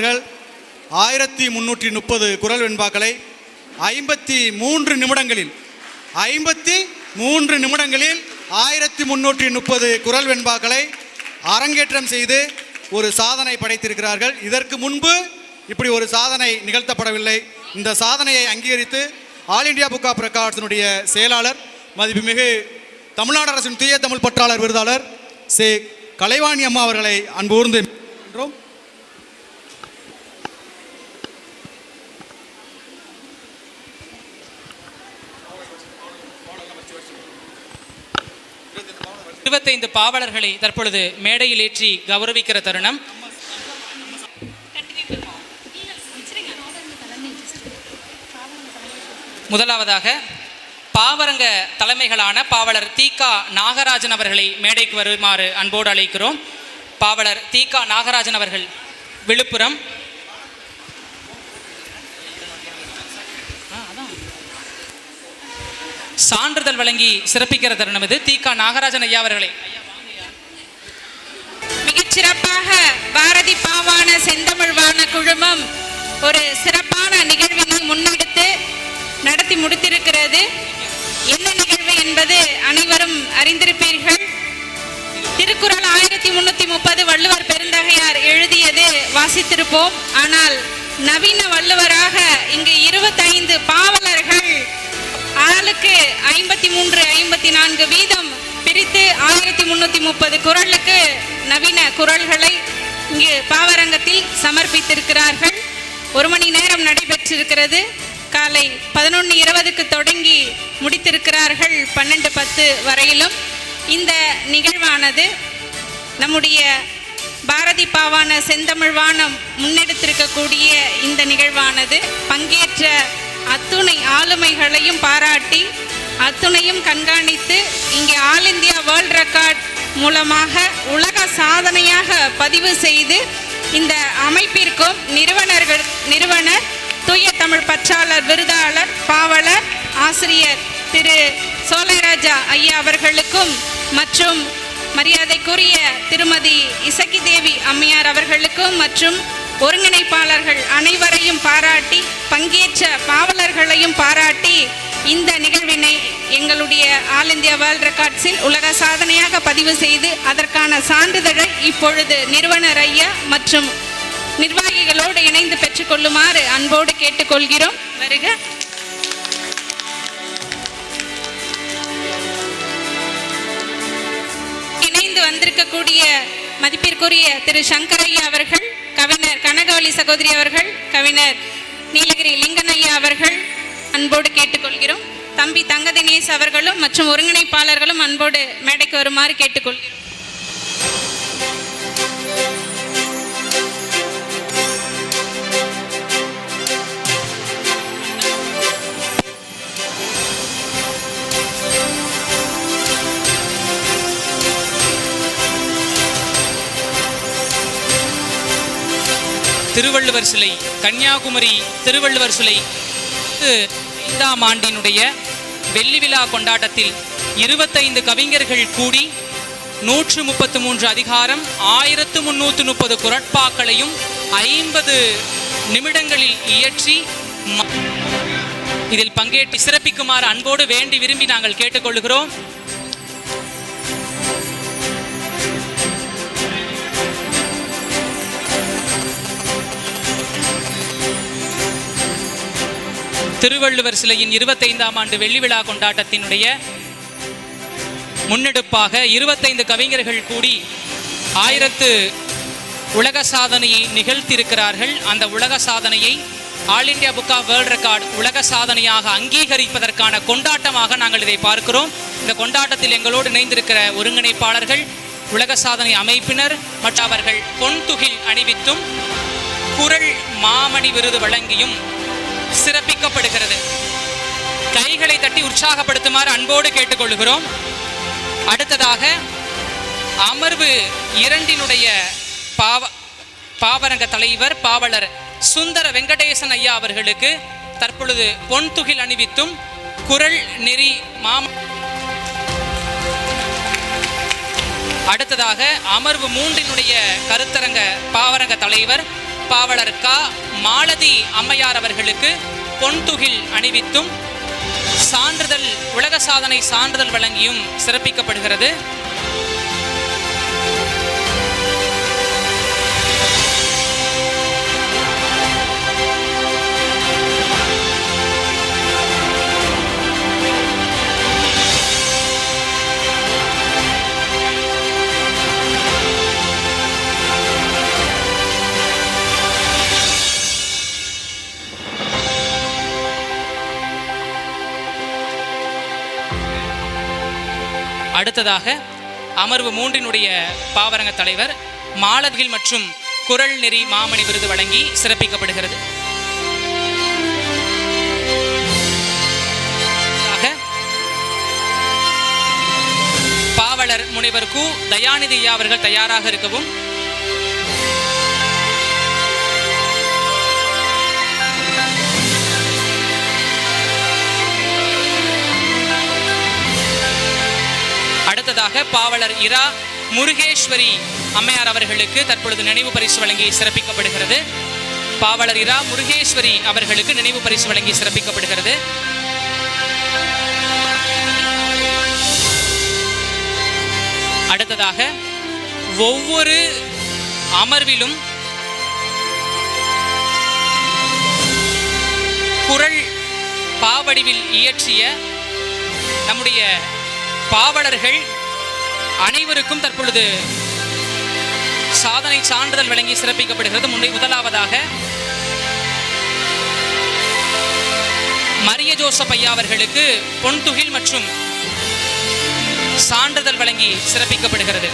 பாவலர்கள் ஆயிரத்தி முன்னூற்றி முப்பது குரல் வெண்பாக்களை ஐம்பத்தி மூன்று நிமிடங்களில் ஐம்பத்தி மூன்று நிமிடங்களில் ஆயிரத்தி முன்னூற்றி முப்பது குரல் வெண்பாக்களை அரங்கேற்றம் செய்து ஒரு சாதனை படைத்திருக்கிறார்கள். இதற்கு முன்பு இப்படி ஒரு சாதனை நிகழ்த்தப்படவில்லை. இந்த சாதனையை அங்கீகரித்து ஆல் இந்தியா புக் ஆஃப் ரெக்கார்ட்ஸினுடைய செயலாளர் மதிப்புமிகு தமிழ்நாடு அரசின் தூய தமிழ் பற்றாளர் விருதாளர் சே கலைவாணி அம்மா அவர்களை அன்பூர்ந்து என்றும் இருபத்தைந்து பாவலர்களை தற்பொழுது மேடையில் ஏற்றி கௌரவிக்கிற தருணம். முதலாவதாக பாவரங்க தலைமைகளான பாவலர் தீகா நாகராஜன் அவர்களை மேடைக்கு வருமாறு அன்போடு அழைக்கிறோம். பாவலர் தீகா நாகராஜன் அவர்கள் விழுப்புரம். சான்றிதழ் வழங்கி சிறப்பிக்கிற தருணம் இது. தீகா நாகராஜன் ஐயா அவர்களே. மிகச்சிறப்பாக பாரதி பாவான செந்தமிழ்வான குழுமம் ஒரு சிறப்பான நிகழ்வினை முன்னெடுத்து நடத்தி முடித்திருக்கிறது. என்ன நிகழ்வு என்பது அனைவரும் அறிந்திருப்பீர்கள். திருக்குறள் ஆயிரத்தி முன்னூத்தி முப்பது வள்ளுவர் பெருந்தகையார் எழுதியது வாசித்திருப்போம். ஆனால் நவீன வள்ளுவராக இங்கு இருபத்தைந்து பாவலர்கள் ஆளுக்கு ஐம்பத்தி மூன்று ஐம்பத்தி நான்கு வீதம் பிரித்து ஆயிரத்தி முன்னூத்தி முப்பது குரலுக்கு நவீன குரல்களை இங்கு பாவரங்கத்தில் சமர்ப்பித்திருக்கிறார்கள். ஒரு மணி நேரம் நடைபெற்றிருக்கிறது. காலை பதினொன்று இருபதுக்கு தொடங்கி முடித்திருக்கிறார்கள் பன்னெண்டு பத்து வரையிலும். இந்த நிகழ்வானது நம்முடைய பாரதி பாவான செந்தமிழ்வானம் முன்னெடுத்திருக்கக்கூடிய இந்த நிகழ்வானது. பங்கேற்ற அத்துணை ஆளுமைகளையும் பாராட்டி அத்துணையும் கண்காணித்து இங்கே ஆல் இந்தியா வேர்ல்ட் ரெக்கார்ட் மூலமாக உலக சாதனையாக பதிவு செய்து இந்த அமைப்பிற்கும் நிறுவனர்கள் நிறுவனர் தூய தமிழ் பற்றாளர் விருதாளர் பாவலர் ஆசிரியர் திரு சோலைராஜா ஐயா அவர்களுக்கும் மற்றும் மரியாதைக்குரிய திருமதி இசக்கி தேவி அம்மையார் அவர்களுக்கும் மற்றும் ஒருங்கிணைப்பாளர்கள் அனைவரையும் பாராட்டி பங்கேற்ற பாவலர்களையும் பாராட்டி இந்த நிகழ்வினை எங்களுடைய ஆல் இந்தியா வேர்ல்ட் ரெக்கார்ட்ஸில் உலக சாதனையாக பதிவு செய்து அதற்கான சான்றிதழை இப்பொழுது நிறுவனர் ஐயா மற்றும் நிர்வாகிகளோடு இணைந்து பெற்றுக்கொள்ளுமாறு அன்போடு கேட்டுக்கொள்கிறோம். வருக. இணைந்து வந்திருக்கக்கூடிய மதிப்பிற்குரிய திரு சங்கரையா அவர்கள் கவிஞர் கனகவலி சகோதரி அவர்கள் கவிஞர் நீலகிரி லிங்கனையா அவர்கள் அன்போடு கேட்டுக்கொள்கிறோம். தம்பி தங்க தினேஷ் அவர்களும் மற்றும் ஒருங்கிணைப்பாளர்களும் அன்போடு மேடைக்கு வருமாறு கேட்டுக்கொள்கிறோம். திருவள்ளுவர் சிலை கன்னியாகுமரி திருவள்ளுவர் சிலை ஐந்தாம் ஆண்டினுடைய வெள்ளி விழா கொண்டாட்டத்தில் இருபத்தைந்து கவிஞர்கள் கூடி நூற்று முப்பத்து மூன்று அதிகாரம் ஆயிரத்து முன்னூற்று முப்பது குரட்பாக்களையும் ஐம்பது நிமிடங்களில் இயற்றி இதில் பங்கேற்று சிறப்பிக்குமாறு அன்போடு வேண்டி விரும்பி நாங்கள் கேட்டுக்கொள்கிறோம். திருவள்ளுவர் சிலையின் இருபத்தைந்தாம் ஆண்டு வெள்ளி விழா கொண்டாட்டத்தினுடைய முன்னெடுப்பாக இருபத்தைந்து கவிஞர்கள் கூடி ஆயிரத்து உலக சாதனையை நிகழ்த்தியிருக்கிறார்கள். அந்த உலக சாதனையை all India book of world record உலக சாதனையாக அங்கீகரிப்பதற்கான கொண்டாட்டமாக நாங்கள் இதை பார்க்கிறோம். இந்த கொண்டாட்டத்தில் எங்களோடு இணைந்திருக்கிற ஒருங்கிணைப்பாளர்கள் உலக சாதனை அமைப்பினர் மற்றும் அவர்கள் பொன்துகில் அணிவித்தும் குரல் மாமணி விருது வழங்கியும் சிறப்பிக்கப்படுகிறது. கைகளை தட்டி உற்சாகப்படுத்துமாறு அன்போடு கேட்டுக்கொள்கிறோம். அடுத்ததாக அமர்வு இரண்டினுடைய பாவ பாவரங்க தலைவர் பாவலர் சுந்தர வெங்கடேசன் ஐயா அவர்களுக்கு தற்பொழுது பொன் துகில் அணிவித்தும் குரல் நெறி மாம அடுத்ததாக அமர்வு மூன்றினுடைய கருத்தரங்க பாவரங்க தலைவர் பாவலர் கா மாலதி அம்மையார் அவர்களுக்கு பொன்துகில் அணிவித்தும் சான்றிதழ் உலக சாதனை சான்றிதழ் வழங்கியும் சிறப்பிக்கப்படுகிறது. அடுத்ததாக அமர்வு மூன்றினுடைய பாவரங்க தலைவர் மாலதில் மற்றும் குரல் நெறி மாமணி விருது வழங்கி சிறப்பிக்கப்படுகிறது. பாவலர் முனைவர் கு தயாநிதி அவர்கள் தயாராக இருக்கவும் அடுத்ததாக பாவலர் இரா முருகேஸ்வரி அம்மையார் அவர்களுக்கு தற்பொழுது நினைவு பரிசு வழங்கி சிறப்பிக்கப்படுகிறது. பாவலர் இரா முருகேஸ்வரி அவர்களுக்கு நினைவு பரிசு வழங்கி சிறப்பிக்கப்படுகிறது. அடுத்ததாக ஒவ்வொரு அமர்விலும் குரல் பாவடிவில் இயற்றிய நம்முடைய பாவலர்கள் அனைவருக்கும் தற்பொழுது சாதனை சான்றிதழ் வழங்கி சிறப்பிக்கப்படுகிறது. முன்னே முதலாவதாக மரிய ஜோசப் ஐயா அவர்களுக்கு பொன்துகில் மற்றும் சான்றிதழ் வழங்கி சிறப்பிக்கப்படுகிறது.